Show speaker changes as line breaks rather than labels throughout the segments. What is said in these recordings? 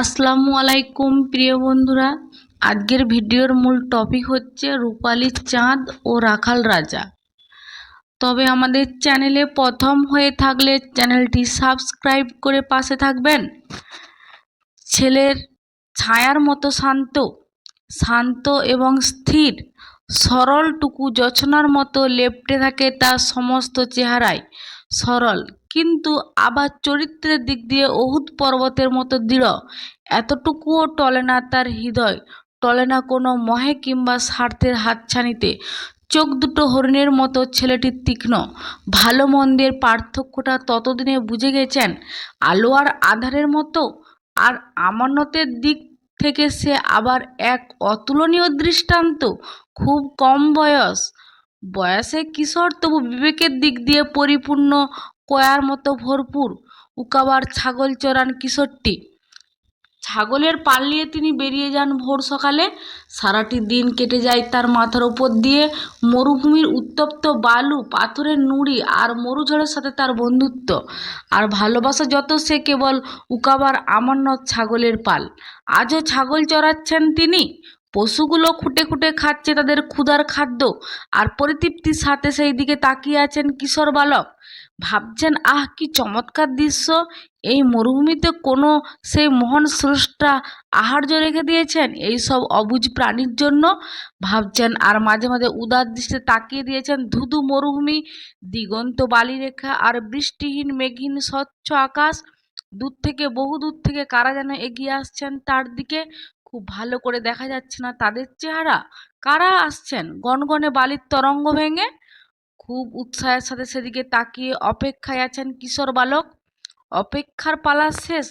আসসালামু আলাইকুম, প্রিয় বন্ধুরা। আজকের ভিডিওর মূল টপিক হচ্ছে রূপালী চাঁদ ও রাখাল রাজা। তবে আমাদের চ্যানেলে প্রথম হয়ে থাকলে চ্যানেলটি সাবস্ক্রাইব করে পাশে থাকবেন। ছেলের ছায়ার মতো শান্ত শান্ত এবং স্থির, সরলটুকু যছনার মতো লেপ্টে থাকে তার সমস্ত চেহারায়। সরল। কিন্তু আবার চরিত্রের দিক দিয়ে অহুত পর্বতের মতো দৃঢ়। এতটুকুও টলে না তার হৃদয়, টলে না কোনো মহে কিংবা স্বার্থের হাতছানিতে। চোখ দুটো হরিণের মতো ছেলেটির তীক্ষ্ণ। ভালো মন্দের পার্থক্যটা ততদিনে বুঝে গেছেন আলো আর আধারের মতো? আর আমানতের দিক থেকে সে আবার এক অতুলনীয় দৃষ্টান্ত? খুব কম বয়স। বয়সে কিশোর তবু বিবেকের দিক দিয়ে পরিপূর্ণ কয়ার মতো ভরপুর, উকাবার ছাগল চরান কিশোরটি। ছাগলের পাল নিয়ে তিনি বেরিয়ে যান ভোর সকালে। সারাটি দিন কেটে যায় তার মাথার ওপর দিয়ে। মরুভূমির উত্তপ্ত বালু, পাথরের নুড়ি আর মরুঝড়ের সাথে তার বন্ধুত্ব। আর ভালোবাসা যত, সে কেবল উকাবার আমানত ছাগলের পাল। আজও ছাগল চড়াচ্ছেন তিনি? পশুগুলো খুঁটে খুঁটে খাচ্ছে তাদের ক্ষুধার খাদ্য আর পরিতৃপ্তির সাথে সেই দিকে তাকিয়ে আছেন কিশোর বালক। ভাবছেন, আহ, কি চমৎকার দৃশ্য। এই মরুভূমিতে কোনো সেই মহান স্রষ্টা আহার্য রেখে দিয়েছেন এই সব অবুজ প্রাণীর জন্য? ভাবছেন, আর মাঝে মাঝে উদার দৃষ্টিতে তাকিয়ে দিয়েছেন ধুধু মরুভূমি, দিগন্ত বালিরেখা আর বৃষ্টিহীন, মেঘহীন, স্বচ্ছ আকাশ। দূর থেকে বহু দূর থেকে কারা যেন এগিয়ে আসছেন তার দিকে। খুব ভালো করে দেখা যাচ্ছে না তাদের চেহারা। কারা আসছেন? গনগনে বালির তরঙ্গ ভেঙে? খুব উৎসাহের সাথে সেদিকে তাকিয়ে অপেক্ষায় আছেন কিশোর বালক। অপেক্ষার পালা শেষ।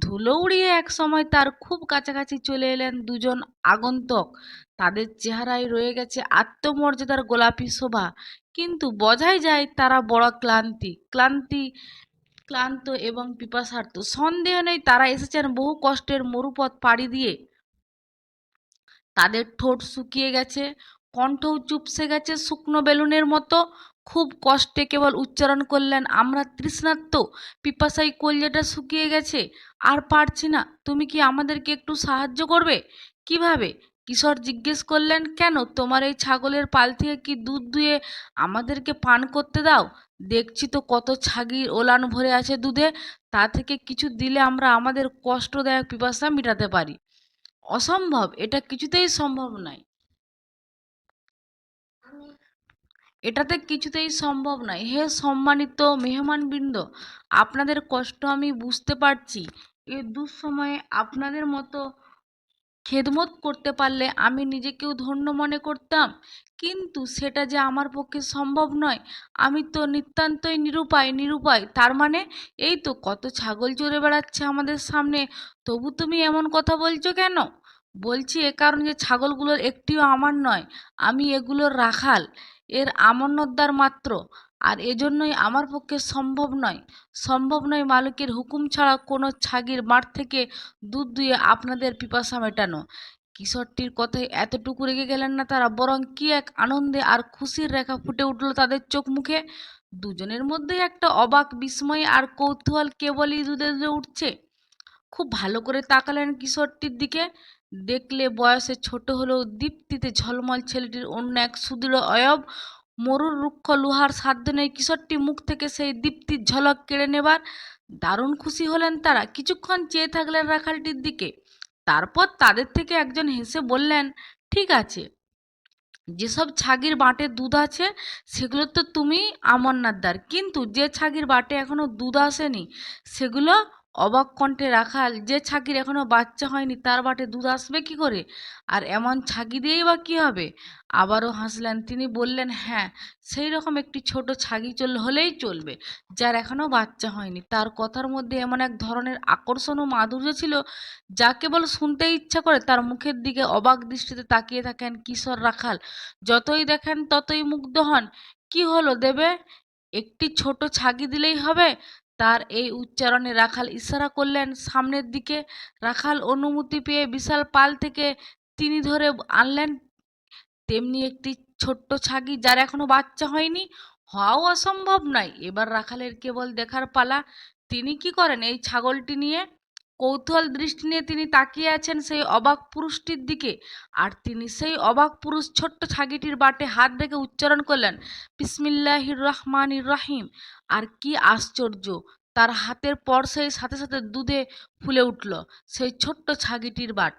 ধুলো উড়িয়ে এক সময় তার খুব কাছাকাছি চলে এলেন দুজন আগন্তক। তাদের চেহারায় রয়ে গেছে আত্মমর্যাদার গোলাপি শোভা। কিন্তু বোঝাই যায় তারা বড় ক্লান্তি। ক্লান্তি, ক্লান্ত এবং পিপাসার্থ সন্দেহ নেই তারা এসেছেন বহু কষ্টের মরুপথ পাড়ি দিয়ে। তাদের ঠোঁট শুকিয়ে গেছে, কণ্ঠও চুপসে গেছে শুকনো বেলুনের মতো। খুব কষ্টে কেবল উচ্চারণ করলেন, আমরা তৃষ্ণার্ত পিপাসাই কলজাটা শুকিয়ে গেছে, আর পারছি না, তুমি কি আমাদেরকে একটু সাহায্য করবে? কীভাবে? কিশোর জিজ্ঞেস করলেন, কেন, তোমার এই ছাগলের পাল থেকে কি দুধ দুয়ে আমাদেরকে পান করতে দাও? দেখছি তো কত ছাগির ওলান ভরে আছে দুধে, তা থেকে কিছু দিলে আমরা আমাদের কষ্টদায়ক পিপাসা মেটাতে পারি। অসম্ভব, এটা কিছুতেই সম্ভব নয়। এটাতে কিছুতেই সম্ভব নয়। হে সম্মানিত মেহমানবৃন্দ, আপনাদের কষ্ট আমি বুঝতে পারছি। এ দুঃসময়ে আপনাদের মতো খেদমত করতে পারলে আমি নিজেকেও ধন্য মনে করতাম। কিন্তু সেটা যে আমার পক্ষে সম্ভব নয়, আমি তো নিতান্তই নিরুপায় নিরুপায়। তার মানে এই তো কত ছাগল চড়ে বেড়াচ্ছে আমাদের সামনে, তবু তুমি এমন কথা বলছো কেন? বলছি এ কারণ যে ছাগলগুলোর একটিও আমার নয়, আমি এগুলোর রাখাল, এর আমানতদার মাত্র। আর এজন্যই আমার পক্ষে সম্ভব নয়। সম্ভব নয় মালিকের হুকুম ছাড়া কোনো ছাগির মাঠ থেকে দুধ দুয়ে আপনাদের পিপাসা মেটানো। কিশোরটির কথায় এতটুকু রেগে গেলেন না তারা, বরং কি এক আনন্দে আর খুশির রেখা ফুটে উঠল তাদের চোখ মুখে দুজনের মধ্যেই একটা অবাক বিস্ময় আর কৌতূহল কেবলই দুধে দুধে উঠছে। খুব ভালো করে তাকালেন কিশোরটির দিকে। দেখলে বয়সে ছোট হলেও দীপ্তিতে ঝলমল ছেলেটির অন্য এক সুদৃঢ় অয়ব মরুর রুক্ষ লোহার সাধ্য নেই কিশোরটি মুখ থেকে সেই দীপ্তির ঝলক কেড়ে নেবার। দারুণ খুশি হলেন তারা। কিছুক্ষণ চেয়ে থাকলেন রাখালটির দিকে। তারপর তাদের থেকে একজন হেসে বললেন, ঠিক আছে। যেসব ছাগির বাটে দুধ আছে, সেগুলো তো তুমি আমান্নাতদার কিন্তু যে ছাগির বাটে এখনও দুধ আসেনি, সেগুলো অবাক কণ্ঠে রাখাল, যে ছাগির এখনও বাচ্চা হয়নি, তার বাটে দুধ আসবে কি করে? আর এমন ছাগি দিয়েই বা কী হবে? আবারও হাসলেন। তিনি বললেন হ্যাঁ সেই রকম একটি ছোট ছাগি চল, হলেই চলবে। যার এখনও বাচ্চা হয়নি, তার কথার মধ্যে এমন এক ধরনের আকর্ষণ ও মাধুর্য ছিল, যা কেবল শুনতে ইচ্ছা করে। তার মুখের দিকে অবাক দৃষ্টিতে তাকিয়ে থাকেন কিশোর রাখাল। যতই দেখেন, ততই মুগ্ধ হন। কি হলো দেবে? একটি ছোট ছাগি দিলেই হবে? তার এই উচ্চারণে রাখাল ইশারা করলেন, সামনের দিকে রাখাল অনুমতি পেয়ে বিশাল পাল থেকে তিনি ধরে আনলেন। তেমনি একটি ছোট্ট ছাগি যার এখনও বাচ্চা হয়নি, হওয়াও অসম্ভব নয়। এবার রাখালের কেবল দেখার পালা, তিনি কি করেন এই ছাগলটি নিয়ে? কৌতূহল দৃষ্টি নিয়ে তিনি তাকিয়ে আছেন সেই অবাক পুরুষটির দিকে। আর তিনি সেই অবাক পুরুষ ছোট্ট ছাগিটির বাটে হাত রেখে উচ্চারণ করলেন বিসমিল্লাহির রহমানির রহিম আর কি আশ্চর্য, তার হাতের পর সেই সাথে সাথে দুধে ফুলে উঠল সেই ছোট্ট ছাগিটির বাট।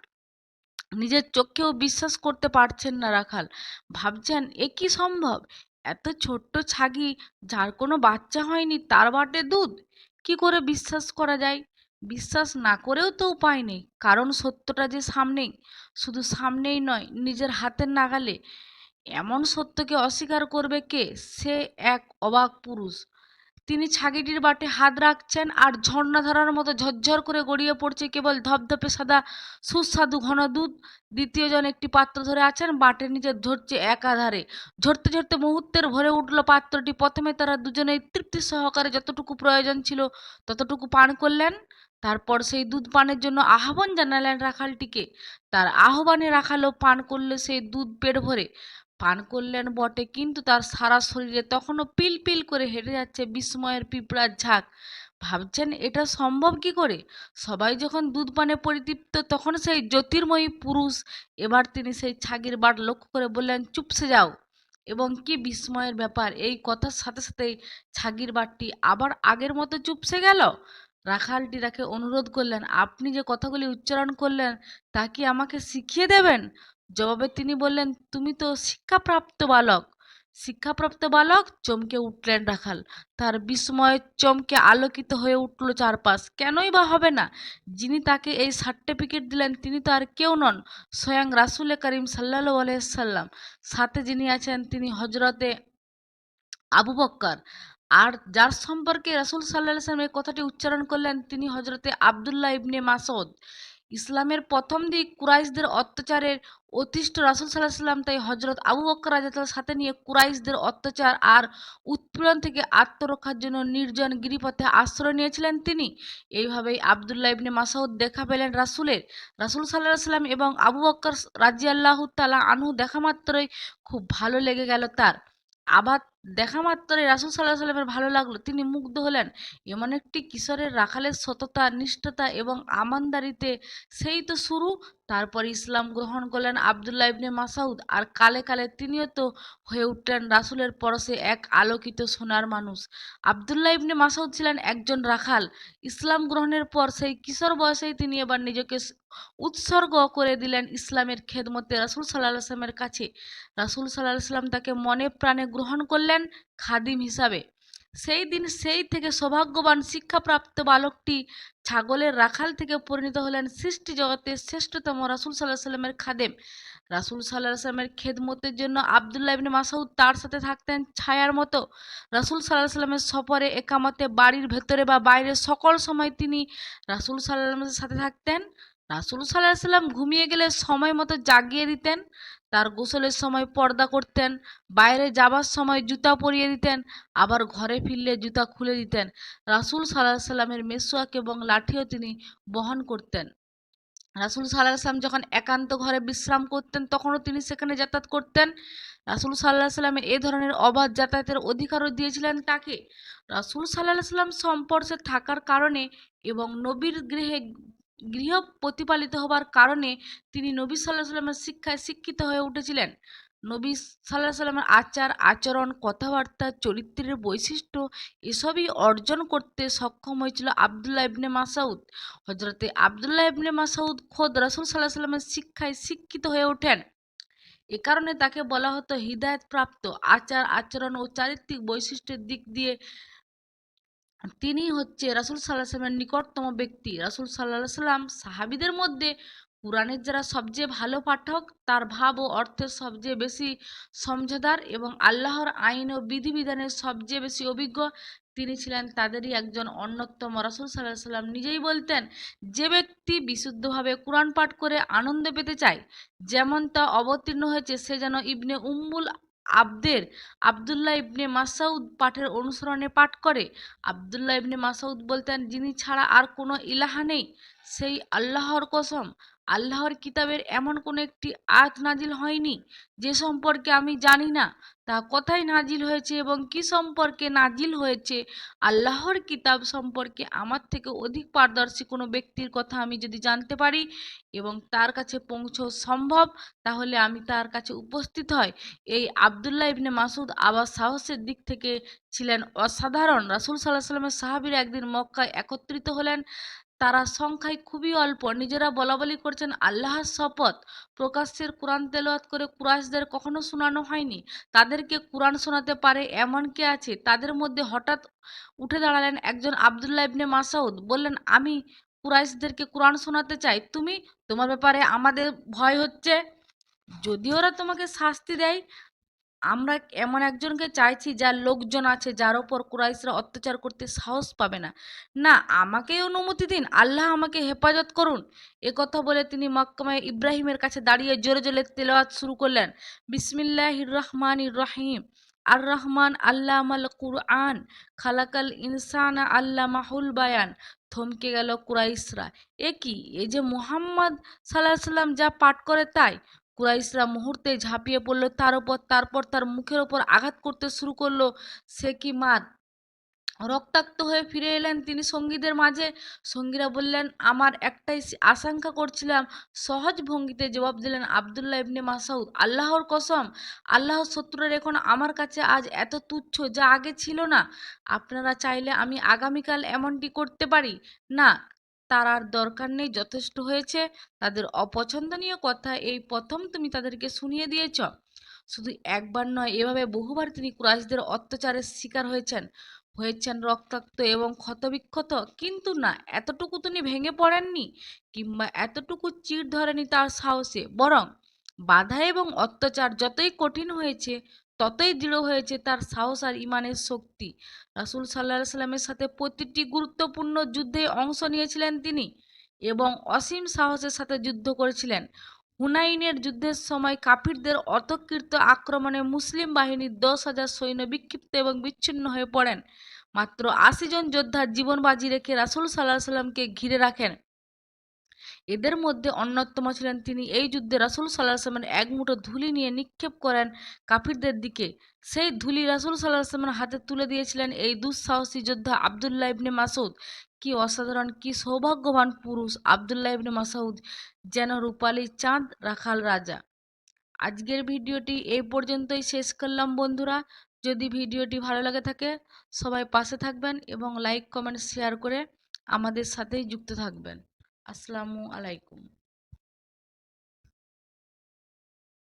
নিজের চোখেও বিশ্বাস করতে পারছেন না রাখাল। ভাবছেন, এ কি সম্ভব? এত ছোট্ট ছাগি, যার কোনো বাচ্চা হয়নি, তার বাটে দুধ? কি করে বিশ্বাস করা যায়? বিশ্বাস না করেও তো উপায় নেই। কারণ সত্যটা যে সামনেই, শুধু সামনেই নয়, নিজের হাতের নাগালে। এমন সত্যকে অস্বীকার করবে কে? সে এক অবাক পুরুষ। তিনি ছাগিটির বাটে হাত রাখছেন আর ঝর্ণাধারার মতো ঝরঝর করে গড়িয়ে পড়ছে কেবল ধপধপে সাদা সুস্বাদু ঘন দুধ। দ্বিতীয়জন একটি পাত্র ধরে আছেন, বাটের নিচে ধরছে একাধারে। ঝরতে ঝরতে মুহূর্তের ভরে উঠল পাত্রটি। প্রথমে তারা দুজনেই তৃপ্তি সহকারে যতটুকু প্রয়োজন ছিল ততটুকু পান করলেন। তারপর সেই দুধ পানের জন্য আহ্বান জানালেন রাখালটিকে। তার আহ্বানে রাখালও পান করলে সেই দুধ পেট ভরে। পান করলেন বটে, কিন্তু তার সারা শরীরে তখনও পিল পিল করে হেঁটে যাচ্ছে বিস্ময়ের পিঁপড়ার ঝাঁক। ভাবছেন, এটা সম্ভব কি করে? সবাই যখন দুধ পানে পরিতৃপ্ত, তখন সেই জ্যোতির্ময়ী পুরুষ, এবার তিনি সেই ছাগির বাট লক্ষ্য করে বললেন, চুপসে যাও। এবং কি বিস্ময়ের ব্যাপার, এই কথার সাথে সাথেই ছাগির বাটটি আবার আগের মতো চুপসে গেল। রাখালটি তাকে অনুরোধ করলেন, আপনি যে কথাগুলি উচ্চারণ করলেন, তা কি আমাকে শিখিয়ে দেবেন? জবাবে তিনি বললেন, তুমি তো শিক্ষাপ্রাপ্ত বালক। শিক্ষাপ্রাপ্ত বালক চমকে উঠলেন রাখাল। তার বিস্ময়ে চমকে আলোকিত হয়ে উঠল চারপাশ। কেনই বা হবে না? যিনি তাকে এই সার্টিফিকেট দিলেন, তিনি তো আর কেউ নন, স্বয়ং রাসুল করিম সাল্লাহ আলাইসাল্লাম সাথে যিনি আছেন, তিনি হজরতে আবু বক্কর। আর যার সম্পর্কে রাসুল সাল্লাহ সাল্লাম এই কথাটি উচ্চারণ করলেন, তিনি হজরতে আবদুল্লাহ ইবনে মাসউদ। ইসলামের প্রথম দিক কুরাইশদের অত্যাচারের অতিষ্ঠ রাসুল সাল্লাহ সাল্লাম তাই হজরত আবু বক্কর রাজাতার সাথে নিয়ে কুরাইশদের অত্যাচার আর উৎপীড়ন থেকে আত্মরক্ষার জন্য নির্জন গিরিপথে আশ্রয় নিয়েছিলেন তিনি। এইভাবেই আবদুল্লাহ ইবনে মাসাউদ দেখা পেলেন রাসুলের। রাসুল সাল্লাহ সাল্লাম এবং আবু বক্কর রাজিয়াল্লাহ তালা আনহু দেখা মাত্রই খুব ভালো লেগে গেল তার। আবার দেখা মাত্রই রাসুল সাল্লাহ সাল্লামের ভালো লাগল। তিনি মুগ্ধ হলেন। এমন একটি কিশোরের রাখালের সততা, নিষ্ঠতা এবং আমানদারিতে সেই তো শুরু। তারপর ইসলাম গ্রহণ করলেন আবদুল্লাহ ইবনে মাসাউদ। আর কালে কালে তিনিও তো হয়ে উঠলেন রাসুলের পরশে এক আলোকিত সোনার মানুষ। আবদুল্লাহ ইবনে মাসাউদ ছিলেন একজন রাখাল। ইসলাম গ্রহণের পর সেই কিশোর বয়সেই তিনি এবার নিজেকে উৎসর্গ করে দিলেন ইসলামের খেদমতে রাসুল সাল্লাহ আসলামের কাছে। রাসুল সাল্লাহ সাল্লাম তাকে মনে প্রাণে গ্রহণ করলেন। খাদিম হিসাবে। সেই দিন সেই থেকে সৌভাগ্যবান শিক্ষাপ্রাপ্ত বালকটি ছাগলের রাখাল থেকে পরিণত হলেন সৃষ্টি জগতের শ্রেষ্ঠতম রাসুল সাল্লাহ সাল্লামের খাদেম। রাসুল সাল্লাহ সাল্লামের খেদমতের জন্য আবদুল্লাহ ইবনে মাসাউদ তার সাথে থাকতেন ছায়ার মতো। রাসুল সাল্লাহ সাল্লামের সফরে একামতে বাড়ির ভেতরে বা বাইরে সকল সময় তিনি রাসুল সাল্লামের সাথে থাকতেন। রাসুল সাল্লাহ সাল্লাম ঘুমিয়ে গেলে সময় মতো জাগিয়ে দিতেন। তার গোসলের সময় পর্দা করতেন, বাইরে যাবার সময় জুতা পরিয়ে দিতেন, আবার ঘরে ফিরলে জুতা খুলে দিতেন। রাসুল সাল্লাহ সাল্লামের মেসোয়াক এবং লাঠিও তিনি বহন করতেন। রাসুল সাল্লাহ সাল্লাম যখন একান্ত ঘরে বিশ্রাম করতেন, তখনও তিনি সেখানে যাতায়াত করতেন। রাসুল সাল্লাহ সাল্লামের এ ধরনের অবাধ যাতায়াতের অধিকারও দিয়েছিলেন তাকে। রাসুল সাল্লাহ সাল্লাম সম্পর্কে থাকার কারণে এবং নবীর গৃহে গৃহ প্রতিপালিত হবার কারণে তিনি নবী সাল্লাহ সাল্লামের শিক্ষায় শিক্ষিত হয়ে উঠেছিলেন। নবী সাল্লাহ সাল্লামের আচার, আচরণ, কথাবার্তা, চরিত্রের বৈশিষ্ট্য এসবই অর্জন করতে সক্ষম হয়েছিল আবদুল্লাহ ইবনে মাসাউদ। হজরতে আবদুল্লাহ ইবনে মাসাউদ খোদ রাসুল সাল্লাহ সাল্লামের শিক্ষায় শিক্ষিত হয়ে ওঠেন। এ কারণে তাকে বলা হতো হৃদায়ত প্রাপ্ত আচার, আচরণ ও চারিত্রিক বৈশিষ্ট্যের দিক দিয়ে তিনি হচ্ছে রাসুল সাল্লাহ সাল্লামের নিকটতম ব্যক্তি। রাসুল সাল্লাহ সাল্লাম সাহাবিদের মধ্যে কোরআনের যারা সবচেয়ে ভালো পাঠক, তার ভাব ও অর্থের সবচেয়ে বেশি সমঝদার এবং আল্লাহর আইন ও বিধিবিধানের সবচেয়ে বেশি অভিজ্ঞ তিনি ছিলেন তাদেরই একজন অন্যতম। রাসুল সাল্লাহ সাল্লাম নিজেই বলতেন, যে ব্যক্তি বিশুদ্ধভাবে কোরআন পাঠ করে আনন্দ পেতে চায় যেমন তা অবতীর্ণ হয়েছে, সে যেন ইবনে উম্মুল আবদের, আবদুল্লাহ ইবনে মাসাউদ পাঠের অনুসরণে পাঠ করে। আবদুল্লাহ ইবনে মাসাউদ বলতেন, যিনি ছাড়া আর কোনো ইলাহা নেই, সেই আল্লাহর কসম। আল্লাহর কিতাবের এমন কোনো একটি আয়াত নাজিল হয়নি? যে সম্পর্কে আমি জানি না, তা কোথায় নাজিল হয়েছে এবং কি সম্পর্কে নাজিল হয়েছে? আল্লাহর কিতাব সম্পর্কে আমার থেকে অধিক পারদর্শী কোনো ব্যক্তির কথা আমি যদি জানতে পারি এবং তার কাছে পৌঁছানো সম্ভব, তাহলে আমি তার কাছে উপস্থিত হয় এই আবদুল্লাহ ইবনে মাসুদ আবার সাহসের দিক থেকে ছিলেন অসাধারণ। রাসুল সাল্লাহ সাল্লামের সাহাবিরা একদিন মক্কায় একত্রিত হলেন। তারা সংখ্যায় খুবই অল্প। নিজেরা বলাবলি করছেন, আল্লাহর শপথ প্রকাশ্যের কোরআন তেলাওয়াত করে কুরাইশদের কখনো শোনানো হয়নি। তাদেরকে কোরআন শোনাতে পারে এমন কে আছে? তাদের মধ্যে হঠাৎ উঠে দাঁড়ালেন একজন আবদুল্লাহ ইবনে মাসাউদ। বললেন, আমি কুরাইশদেরকে কোরআন শোনাতে চাই। তুমি তোমার ব্যাপারে আমাদের ভয় হচ্ছে। যদি ওরা তোমাকে শাস্তি দেয় আমরা এমন একজনকে চাইছি যার লোকজন আছে, যার ওপর কুরাইশরা অত্যাচার করতে সাহস পাবে না। না, আমাকে অনুমতি দিন। আল্লাহ আমাকে হেফাজত করুন। এ কথা বলে তিনি মক্কামায় ইব্রাহিমের কাছে দাঁড়িয়ে জোরে জোরে তেলাওয়াত শুরু করলেন। বিসমিল্লাহির রহমান রহিম। আর রহমান আল্লাহ আল্লামাল কুরআন। খালাকাল ইনসান আল্লামাহুল বায়ান। থমকে গেল কুরাইশরা। এ কি? এ যে মুহাম্মদ সাল্লাহ সাল্লাম যা পাঠ করে তাই? কুরাইশরা মুহূর্তে ঝাঁপিয়ে পড়ল, তার ওপর তারপর তার মুখের ওপর আঘাত করতে শুরু করল। সে কি মার? রক্তাক্ত হয়ে ফিরে এলেন তিনি সঙ্গীদের মাঝে। সঙ্গীরা বললেন, আমার একটাই আশঙ্কা করছিলাম। সহজ ভঙ্গিতে জবাব দিলেন আবদুল্লাহ ইবনে মাসাউদ, আল্লাহর কসম আল্লাহর শত্রুর এখন আমার কাছে আজ এত তুচ্ছ যা আগে ছিল না। আপনারা চাইলে আমি আগামীকাল এমনটি করতে পারি? না তার আর দরকার নেই, যথেষ্ট হয়েছে। তাদের অপছন্দনীয় কথা এই প্রথম তুমি তাদেরকে শুনিয়ে দিয়েছ। শুধু একবার নয়, এভাবে বহুবার তিনি কুরাইশদের অত্যাচারের শিকার হয়েছেন। হয়েছেন রক্তাক্ত এবং ক্ষতবিক্ষত, কিন্তু না, এতটুকু তিনি ভেঙে পড়েননি কিংবা এতটুকু চিড় ধরেনি তার সাহসে। বরং বাধা এবং অত্যাচার যতই কঠিন হয়েছে ততই দৃঢ় হয়েছে তার সাহস আর ইমানের শক্তি। রাসুল সাল্লাহ সাল্লামের সাথে প্রতিটি গুরুত্বপূর্ণ যুদ্ধে অংশ নিয়েছিলেন তিনি এবং অসীম সাহসের সাথে যুদ্ধ করেছিলেন। হুনাইনের যুদ্ধের সময় কাফিরদের অতকৃত আক্রমণে মুসলিম বাহিনীর দশ হাজার সৈন্য বিক্ষিপ্ত এবং বিচ্ছিন্ন হয়ে পড়েন। মাত্র আশি জন যোদ্ধার জীবন বাজি রেখে রাসুল সাল্লাহ সাল্লামকে ঘিরে রাখেন। এদের মধ্যে অন্যতম ছিলেন তিনি। এই যুদ্ধে রাসুল সাল্লাহ সাল্লামের এক মুঠো ধুলি নিয়ে নিক্ষেপ করেন কাফিরদের দিকে। সেই ধুলি রাসুল সাল্লাহ সাল্লামের হাতে তুলে দিয়েছিলেন এই দুঃসাহসী যোদ্ধা আবদুল্লাহ ইবনে মাসুদ কি অসাধারণ, কি সৌভাগ্যবান পুরুষ আবদুল্লাহ ইবনে মাসুদ যেন রূপালী চাঁদ রাখাল রাজা। আজকের ভিডিওটি এই পর্যন্তই শেষ করলাম বন্ধুরা। যদি ভিডিওটি ভালো লাগে থাকে সবাই পাশে থাকবেন এবং লাইক, কমেন্ট, শেয়ার করে আমাদের সাথেই যুক্ত থাকবেন। আসসালামু আলাইকুম।